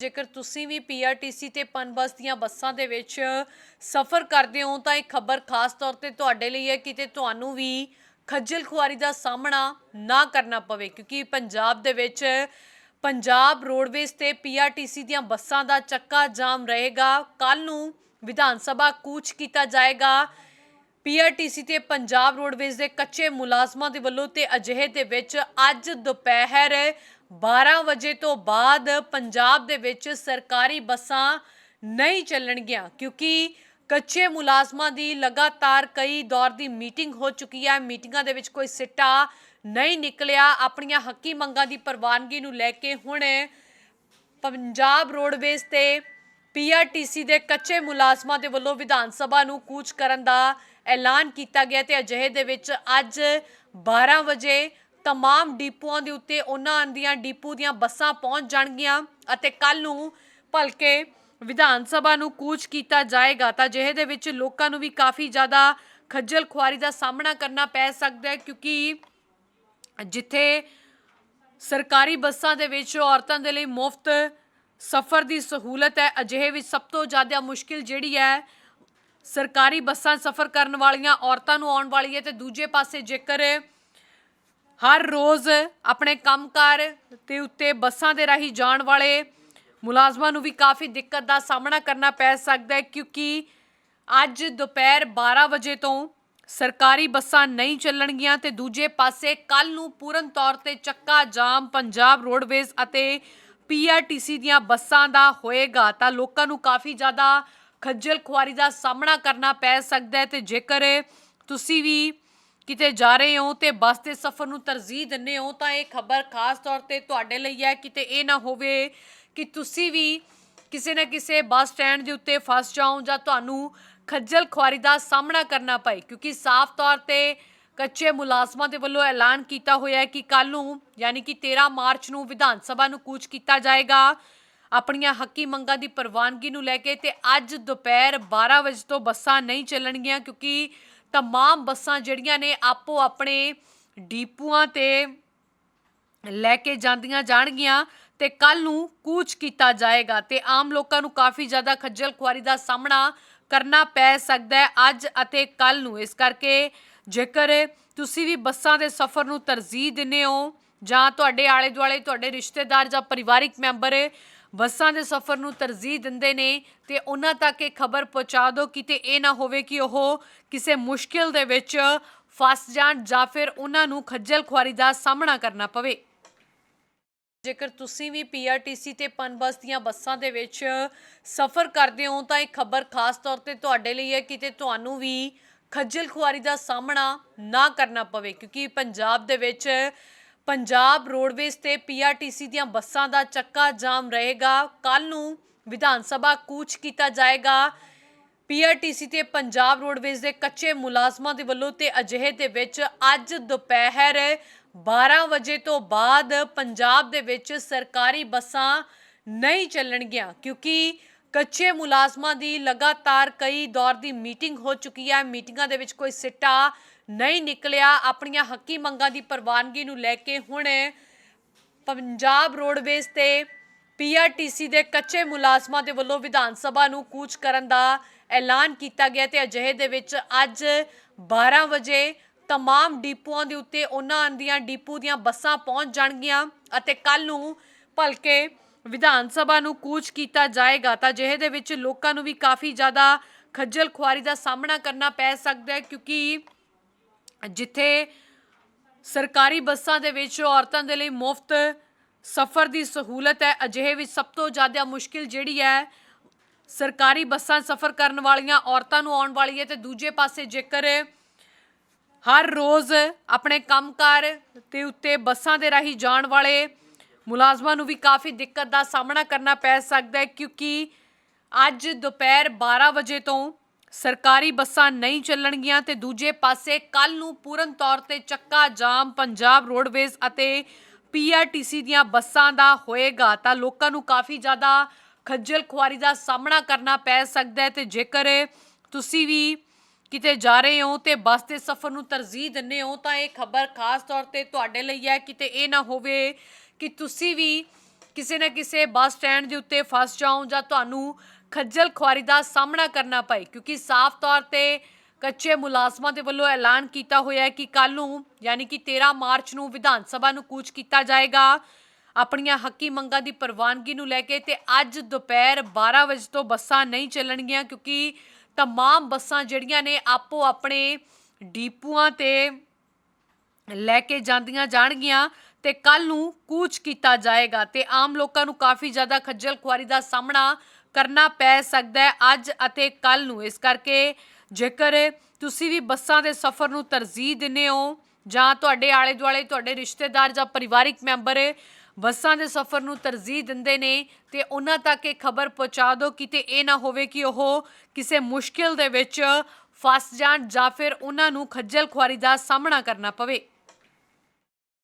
ਜੇਕਰ ਤੁਸੀਂ ਵੀ ਪੀਆਰਟੀਸੀ ਤੇ ਪਨਬਸ ਦੀਆਂ ਬੱਸਾਂ ਦੇ ਵਿੱਚ ਸਫ਼ਰ ਕਰਦੇ ਹੋ, ਤਾਂ ਇਹ ਖਬਰ ਖਾਸ ਤੌਰ ਤੇ ਤੁਹਾਡੇ ਲਈ ਹੈ ਕਿਤੇ ਤੁਹਾਨੂੰ ਵੀ ਖੱਜਲ ਖੁਆਰੀ ਦਾ ਸਾਹਮਣਾ ਨਾ ਕਰਨਾ ਪਵੇ, ਕਿਉਂਕਿ ਪੰਜਾਬ ਦੇ ਵਿੱਚ ਪੰਜਾਬ ਰੋਡਵੇਜ਼ ਤੇ ਪੀਆਰਟੀਸੀ ਦੀਆਂ ਬੱਸਾਂ ਦਾ ਚੱਕਾ ਜਾਮ ਰਹੇਗਾ। ਕੱਲ ਨੂੰ ਵਿਧਾਨ ਸਭਾ ਕੂਚ ਕੀਤਾ ਜਾਏਗਾ। ਪੀਆਰਟੀਸੀ ਤੇ ਪੰਜਾਬ ਰੋਡਵੇਜ਼ ਦੇ ਕੱਚੇ ਮੁਲਾਜ਼ਮਾਂ ਦੇ ਵੱਲੋਂ ਤੇ ਅਜਿਹੇ ਦੇ ਵਿੱਚ ਅੱਜ ਦੁਪਹਿਰ 12 ਵਜੇ ਤੋਂ ਬਾਅਦ ਪੰਜਾਬ ਦੇ ਵਿੱਚ ਸਰਕਾਰੀ ਬੱਸਾਂ ਨਹੀਂ ਚੱਲਣਗੀਆਂ, ਕਿਉਂਕਿ ਕੱਚੇ ਮੁਲਾਜ਼ਮਾਂ ਦੀ ਲਗਾਤਾਰ ਕਈ ਦੌਰ ਦੀ ਮੀਟਿੰਗ ਹੋ ਚੁੱਕੀ ਹੈ। ਮੀਟਿੰਗਾਂ ਦੇ ਵਿੱਚ ਕੋਈ ਸਿੱਟਾ ਨਹੀਂ ਨਿਕਲਿਆ। ਆਪਣੀਆਂ ਹੱਕੀ ਮੰਗਾਂ ਦੀ ਪ੍ਰਵਾਨਗੀ ਨੂੰ ਲੈ ਕੇ ਹੁਣ ਪੰਜਾਬ ਰੋਡਵੇਜ਼ ਤੇ ਪੀਆਰਟੀਸੀ ਦੇ ਕੱਚੇ ਮੁਲਾਜ਼ਮਾਂ ਦੇ ਵੱਲੋਂ ਵਿਧਾਨ ਸਭਾ ਨੂੰ ਕੂਚ ਕਰਨ ਦਾ ਐਲਾਨ ਕੀਤਾ ਗਿਆ ਤੇ ਅਜਿਹੇ ਦੇ ਵਿੱਚ ਅੱਜ 12 ਵਜੇ ਤਮਾਮ ਡਿਪੂਆਂ ਦੇ ਉੱਤੇ ਉਹਨਾਂ ਦੀਆਂ ਡਿਪੂ ਦੀਆਂ ਬੱਸਾਂ ਪਹੁੰਚ ਜਾਣਗੀਆਂ ਅਤੇ ਕੱਲ ਨੂੰ ਭਲਕੇ ਵਿਧਾਨ ਸਭਾ ਨੂੰ ਕੂਚ ਕੀਤਾ ਜਾਏਗਾ ਤਾਂ ਜਿਹੇ ਦੇ ਵਿੱਚ ਲੋਕਾਂ ਨੂੰ ਵੀ ਕਾਫੀ ਜ਼ਿਆਦਾ ਖੱਜਲ ਖੁਆਰੀ ਦਾ ਸਾਹਮਣਾ ਕਰਨਾ ਪੈ ਸਕਦਾ ਹੈ ਕਿਉਂਕਿ ਜਿੱਥੇ ਸਰਕਾਰੀ ਬੱਸਾਂ ਦੇ ਵਿੱਚ ਔਰਤਾਂ ਦੇ ਲਈ ਮੁਫਤ ਸਫ਼ਰ ਦੀ ਸਹੂਲਤ ਹੈ ਅਜਿਹੇ ਵਿੱਚ ਸਭ ਤੋਂ ਜ਼ਿਆਦਾ ਮੁਸ਼ਕਿਲ ਜਿਹੜੀ ਹੈ ਸਰਕਾਰੀ ਬੱਸਾਂ ਸਫ਼ਰ ਕਰਨ ਵਾਲੀਆਂ ਔਰਤਾਂ ਨੂੰ ਆਉਣ ਵਾਲੀ ਹੈ ਤੇ ਦੂਜੇ ਪਾਸੇ ਜੇਕਰ ਹਰ ਰੋਜ਼ ਆਪਣੇ ਕੰਮਕਾਰ ਤੇ ਉੱਤੇ ਬੱਸਾਂ ਦੇ ਰਾਹੀਂ ਜਾਣ ਵਾਲੇ ਮੁਲਾਜ਼ਮਾਂ ਨੂੰ ਵੀ ਕਾਫੀ ਦਿੱਕਤ ਦਾ ਸਾਹਮਣਾ ਕਰਨਾ ਪੈ ਸਕਦਾ ਹੈ ਕਿਉਂਕਿ ਅੱਜ ਦੁਪਹਿਰ 12 ਵਜੇ ਤੋਂ ਸਰਕਾਰੀ ਬੱਸਾਂ ਨਹੀਂ ਚੱਲਣਗੀਆਂ ਤੇ ਦੂਜੇ ਪਾਸੇ ਕੱਲ ਨੂੰ ਪੂਰਨ ਤੌਰ ਤੇ ਚੱਕਾ ਜਾਮ ਪੰਜਾਬ ਰੋਡਵੇਜ਼ ਅਤੇ ਪੀਆਰਟੀਸੀ ਦੀਆਂ ਬੱਸਾਂ ਦਾ ਹੋਏਗਾ ਤਾਂ ਲੋਕਾਂ ਨੂੰ ਕਾਫੀ ਜ਼ਿਆਦਾ ਖੱਜਲ ਖੁਆਰੀ ਦਾ ਸਾਹਮਣਾ ਕਰਨਾ ਪੈ ਸਕਦਾ ਹੈ ਤੇ ਜੇਕਰ ਤੁਸੀਂ ਵੀ ਕਿਤੇ ਜਾ ਰਹੇ ਹੋ ਤੇ ਬੱਸ ਦੇ ਸਫ਼ਰ ਨੂੰ ਤਰਜੀਹ ਦਿੰਦੇ ਹੋ, ਤਾਂ ਇਹ ਖਬਰ ਖਾਸ ਤੌਰ ਤੇ ਤੁਹਾਡੇ ਲਈ ਹੈ, ਕਿਤੇ ਇਹ ਨਾ ਹੋਵੇ ਕਿ ਤੁਸੀਂ ਵੀ ਕਿਸੇ ਨਾ ਕਿਸੇ ਬੱਸ ਸਟੈਂਡ ਦੇ ਉੱਤੇ ਫਸ ਜਾਓ ਜਾਂ ਤੁਹਾਨੂੰ ਖੱਜਲ ਖੁਆਰੀ ਦਾ ਸਾਹਮਣਾ ਕਰਨਾ ਪਏ, ਕਿਉਂਕਿ ਸਾਫ਼ ਤੌਰ ਤੇ ਕੱਚੇ ਮੁਲਾਜ਼ਮਾਂ ਦੇ ਵੱਲੋਂ ਐਲਾਨ ਕੀਤਾ ਹੋਇਆ ਹੈ ਕਿ ਕੱਲ ਨੂੰ ਯਾਨੀ ਕਿ 13 ਮਾਰਚ ਨੂੰ ਵਿਧਾਨ ਸਭਾ ਨੂੰ ਕੂਚ ਕੀਤਾ ਜਾਏਗਾ। ਆਪਣੀਆਂ ਹੱਕੀ ਮੰਗਾਂ ਦੀ ਪ੍ਰਵਾਨਗੀ ਨੂੰ ਲੈ ਕੇ ਤੇ ਅੱਜ ਦੁਪਹਿਰ 12 ਵਜੇ ਤੋਂ ਬੱਸਾਂ ਨਹੀਂ ਚੱਲਣਗੀਆਂ, ਕਿਉਂਕਿ तमाम ਬੱਸਾਂ ਜਿਹੜੀਆਂ ਨੇ ਆਪੋ ਆਪਣੇ ਡੀਪੂਆਂ ਤੇ ਲੈ ਕੇ ਜਾਂਦੀਆਂ ਜਾਣਗੀਆਂ ਤੇ ਕੱਲ ਨੂੰ ਕੂਚ ਕੀਤਾ ਜਾਏਗਾ ਤੇ ਆਮ ਲੋਕਾਂ ਨੂੰ ਕਾਫੀ ਜ਼ਿਆਦਾ ਖੱਜਲ ਖੁਆਰੀ ਦਾ ਸਾਹਮਣਾ ਕਰਨਾ ਪੈ ਸਕਦਾ ਹੈ ਅੱਜ ਅਤੇ ਕੱਲ ਨੂੰ ਇਸ ਕਰਕੇ ਜੇਕਰ ਤੁਸੀਂ ਵੀ ਬੱਸਾਂ ਦੇ ਸਫ਼ਰ ਨੂੰ ਤਰਜੀਹ ਦਿੰਦੇ ਹੋ ਜਾਂ ਤੁਹਾਡੇ ਆਲੇ ਦੁਆਲੇ ਤੁਹਾਡੇ ਰਿਸ਼ਤੇਦਾਰ ਜਾਂ ਪਰਿਵਾਰਿਕ ਮੈਂਬਰ ਬੱਸਾਂ ਦੇ ਸਫ਼ਰ ਨੂੰ ਤਰਜੀਹ ਦਿੰਦੇ ਨੇ ਤੇ ਉਹਨਾਂ ਤੱਕ ਇਹ ਖਬਰ ਪਹੁੰਚਾ ਦਿਓ, ਕਿਤੇ ਇਹ ਨਾ ਹੋਵੇ ਕਿ ਉਹ ਕਿਸੇ ਮੁਸ਼ਕਿਲ ਦੇ ਵਿੱਚ ਫਸ ਜਾਣ ਜਾਂ ਫਿਰ ਉਹਨਾਂ ਨੂੰ ਖੱਜਲ ਖੁਆਰੀ ਦਾ ਸਾਹਮਣਾ ਕਰਨਾ ਪਵੇ। ਜੇਕਰ ਤੁਸੀਂ ਵੀ ਪੀਆਰਟੀਸੀ ਤੇ ਪਨਬਸ ਦੀਆਂ ਬੱਸਾਂ ਦੇ ਵਿੱਚ ਸਫ਼ਰ ਕਰਦੇ ਹੋ, ਤਾਂ ਇਹ ਖਬਰ ਖਾਸ ਤੌਰ ਤੇ ਤੁਹਾਡੇ ਲਈ ਹੈ, ਕਿਤੇ ਤੁਹਾਨੂੰ ਵੀ ਖੱਜਲ ਖੁਆਰੀ ਦਾ ਸਾਹਮਣਾ ਨਾ ਕਰਨਾ ਪਵੇ, ਕਿਉਂਕਿ ਪੰਜਾਬ ਦੇ ਵਿੱਚ ਪੰਜਾਬ ਰੋਡਵੇਜ਼ ਤੇ ਪੀਆਰਟੀਸੀ ਦੀਆਂ ਬੱਸਾਂ ਦਾ ਚੱਕਾ ਜਾਮ ਰਹੇਗਾ। ਕੱਲ ਨੂੰ ਵਿਧਾਨ ਸਭਾ ਕੂਚ ਕੀਤਾ ਜਾਏਗਾ। ਪੀਆਰਟੀਸੀ ਤੇ ਪੰਜਾਬ ਰੋਡਵੇਜ਼ ਦੇ ਕੱਚੇ ਮੁਲਾਜ਼ਮਾਂ ਦੇ ਵੱਲੋਂ ਤੇ ਅਜਿਹੇ ਦੇ ਵਿੱਚ ਅੱਜ ਦੁਪਹਿਰ 12 ਵਜੇ ਤੋਂ ਬਾਅਦ ਪੰਜਾਬ ਦੇ ਵਿੱਚ ਸਰਕਾਰੀ ਬੱਸਾਂ ਨਹੀਂ ਚੱਲਣਗੀਆਂ, ਕਿਉਂਕਿ ਕੱਚੇ ਮੁਲਾਜ਼ਮਾਂ ਦੀ ਲਗਾਤਾਰ ਕਈ ਦੌਰ ਦੀ ਮੀਟਿੰਗ ਹੋ ਚੁੱਕੀ ਹੈ। ਮੀਟਿੰਗਾਂ ਦੇ ਵਿੱਚ ਕੋਈ ਸਿੱਟਾ ਨਹੀਂ ਨਿਕਲਿਆ। ਆਪਣੀਆਂ ਹੱਕੀ ਮੰਗਾਂ ਦੀ ਪ੍ਰਵਾਨਗੀ ਨੂੰ ਲੈ ਕੇ ਹੁਣ ਪੰਜਾਬ ਰੋਡਵੇਜ਼ ਤੇ ਪੀਆਰਟੀਸੀ ਦੇ ਕੱਚੇ ਮੁਲਾਜ਼ਮਾਂ ਦੇ ਵੱਲੋਂ ਵਿਧਾਨ ਸਭਾ ਨੂੰ ਕੂਚ ਕਰਨ ਦਾ ਐਲਾਨ ਕੀਤਾ ਗਿਆ ਤੇ ਅਜਿਹੇ ਦੇ ਵਿੱਚ ਅੱਜ 12 ਵਜੇ ਤਮਾਮ ਡਿਪੂਆਂ ਦੇ ਉੱਤੇ ਉਹਨਾਂ ਦੀਆਂ ਡਿਪੂ ਦੀਆਂ ਬੱਸਾਂ ਪਹੁੰਚ ਜਾਣਗੀਆਂ ਅਤੇ ਕੱਲ ਨੂੰ ਭਲਕੇ ਵਿਧਾਨ ਸਭਾ ਨੂੰ ਕੂਚ ਕੀਤਾ ਜਾਏਗਾ। ਤਾਂ ਜਿਹੇ ਦੇ ਵਿੱਚ ਲੋਕਾਂ ਨੂੰ ਵੀ ਕਾਫੀ ਜ਼ਿਆਦਾ ਖੱਜਲ ਖੁਆਰੀ ਦਾ ਸਾਹਮਣਾ ਕਰਨਾ ਪੈ ਸਕਦਾ ਹੈ ਕਿਉਂਕਿ ਜਿੱਥੇ ਸਰਕਾਰੀ ਬੱਸਾਂ ਦੇ ਵਿੱਚ ਔਰਤਾਂ ਦੇ ਲਈ ਮੁਫਤ ਸਫ਼ਰ ਦੀ ਸਹੂਲਤ ਹੈ, ਅਜਿਹੇ ਵਿੱਚ ਸਭ ਤੋਂ ਜ਼ਿਆਦਾ ਮੁਸ਼ਕਿਲ ਜਿਹੜੀ ਹੈ, ਸਰਕਾਰੀ ਬੱਸਾਂ ਸਫ਼ਰ ਕਰਨ ਵਾਲੀਆਂ ਔਰਤਾਂ ਨੂੰ ਆਉਣ ਵਾਲੀ ਹੈ ਤੇ ਦੂਜੇ ਪਾਸੇ ਜੇਕਰ ਹਰ ਰੋਜ਼ ਆਪਣੇ ਕੰਮਕਾਰ ਤੇ ਉੱਤੇ ਬੱਸਾਂ ਦੇ ਰਾਹੀਂ ਜਾਣ ਵਾਲੇ ਮੁਲਾਜ਼ਮਾਂ ਨੂੰ ਵੀ ਕਾਫੀ ਦਿੱਕਤ ਦਾ ਸਾਹਮਣਾ ਕਰਨਾ ਪੈ ਸਕਦਾ ਹੈ, ਕਿਉਂਕਿ ਅੱਜ ਦੁਪਹਿਰ 12 ਵਜੇ ਤੋਂ ਸਰਕਾਰੀ ਬੱਸਾਂ ਨਹੀਂ ਚੱਲਣਗੀਆਂ ਤੇ ਦੂਜੇ ਪਾਸੇ ਕੱਲ ਨੂੰ ਪੂਰਨ ਤੌਰ ਤੇ ਚੱਕਾ ਜਾਮ ਪੰਜਾਬ ਰੋਡਵੇਜ਼ ਅਤੇ ਪੀਆਰਟੀਸੀ ਦੀਆਂ ਬੱਸਾਂ ਦਾ ਹੋਏਗਾ ਤਾਂ ਲੋਕਾਂ ਨੂੰ ਕਾਫੀ ਜ਼ਿਆਦਾ ਖੱਜਲ ਖੁਆਰੀ ਦਾ ਸਾਹਮਣਾ ਕਰਨਾ ਪੈ ਸਕਦਾ ਹੈ ਤੇ ਜੇਕਰ ਤੁਸੀਂ ਵੀ ਕਿਤੇ ਜਾ ਰਹੇ ਹੋ ਤੇ ਬੱਸ ਦੇ ਸਫ਼ਰ ਨੂੰ ਤਰਜੀਹ ਦਿੰਦੇ ਹੋ ਤਾਂ ਇਹ ਖਬਰ ਖਾਸ ਤੌਰ ਤੇ ਤੁਹਾਡੇ ਲਈ ਹੈ, ਕਿਤੇ ਇਹ ਨਾ ਹੋਵੇ ਕਿ ਤੁਸੀਂ ਵੀ ਕਿਸੇ ਨਾ ਕਿਸੇ ਬੱਸ ਸਟੈਂਡ ਦੇ ਉੱਤੇ ਫਸ ਜਾਓ ਜਾਂ ਤੁਹਾਨੂੰ ਖੱਜਲ ਖੁਆਰੀ ਦਾ ਸਾਹਮਣਾ ਕਰਨਾ ਪਏ, ਕਿਉਂਕਿ ਸਾਫ਼ ਤੌਰ ਤੇ ਕੱਚੇ ਮੁਲਾਜ਼ਮਾਂ ਦੇ ਵੱਲੋਂ ਐਲਾਨ ਕੀਤਾ ਹੋਇਆ ਹੈ ਕਿ ਕੱਲ ਨੂੰ, ਯਾਨੀ ਕਿ 13 ਮਾਰਚ ਨੂੰ ਵਿਧਾਨ ਸਭਾ ਨੂੰ ਕੂਚ ਕੀਤਾ ਜਾਏਗਾ। ਆਪਣੀਆਂ ਹੱਕੀ ਮੰਗਾਂ ਦੀ ਪ੍ਰਵਾਨਗੀ ਨੂੰ ਲੈ ਕੇ ਤੇ ਅੱਜ ਦੁਪਹਿਰ 12 ਵਜੇ ਤੋਂ ਬੱਸਾਂ ਨਹੀਂ ਚੱਲਣਗੀਆਂ, ਕਿਉਂਕਿ ਤਮਾਮ ਬੱਸਾਂ ਜਿਹੜੀਆਂ ਨੇ ਆਪੋ ਆਪਣੇ ਡੀਪੂਆਂ ਤੇ ਲੈ ਕੇ ਜਾਂਦੀਆਂ ਜਾਣਗੀਆਂ ਤੇ ਕੱਲ ਨੂੰ ਕੂਚ ਕੀਤਾ ਜਾਏਗਾ ਤੇ ਆਮ ਲੋਕਾਂ ਨੂੰ ਕਾਫੀ ਜ਼ਿਆਦਾ ਖੱਜਲ ਖੁਆਰੀ ਦਾ ਸਾਹਮਣਾ ਕਰਨਾ ਪੈ ਸਕਦਾ ਹੈ ਅੱਜ ਅਤੇ ਕੱਲ ਨੂੰ। ਇਸ ਕਰਕੇ ਜੇਕਰ ਤੁਸੀਂ ਵੀ ਬੱਸਾਂ ਦੇ ਸਫ਼ਰ ਨੂੰ ਤਰਜੀਹ ਦਿੰਦੇ ਹੋ ਜਾਂ ਤੁਹਾਡੇ ਆਲੇ ਦੁਆਲੇ ਤੁਹਾਡੇ ਰਿਸ਼ਤੇਦਾਰ ਜਾਂ ਪਰਿਵਾਰਿਕ ਮੈਂਬਰ ਬੱਸਾਂ ਦੇ ਸਫ਼ਰ ਨੂੰ ਤਰਜੀਹ ਦਿੰਦੇ ਨੇ ਤੇ ਉਹਨਾਂ ਤੱਕ ਇਹ ਖਬਰ ਪਹੁੰਚਾ ਦਿਓ, ਕਿਤੇ ਇਹ ਨਾ ਹੋਵੇ ਕਿ ਉਹ ਕਿਸੇ ਮੁਸ਼ਕਿਲ ਦੇ ਵਿੱਚ ਫਸ ਜਾਣ ਜਾਂ ਫਿਰ ਉਹਨਾਂ ਨੂੰ ਖੱਜਲ ਖੁਆਰੀ ਦਾ ਸਾਹਮਣਾ ਕਰਨਾ ਪਵੇ।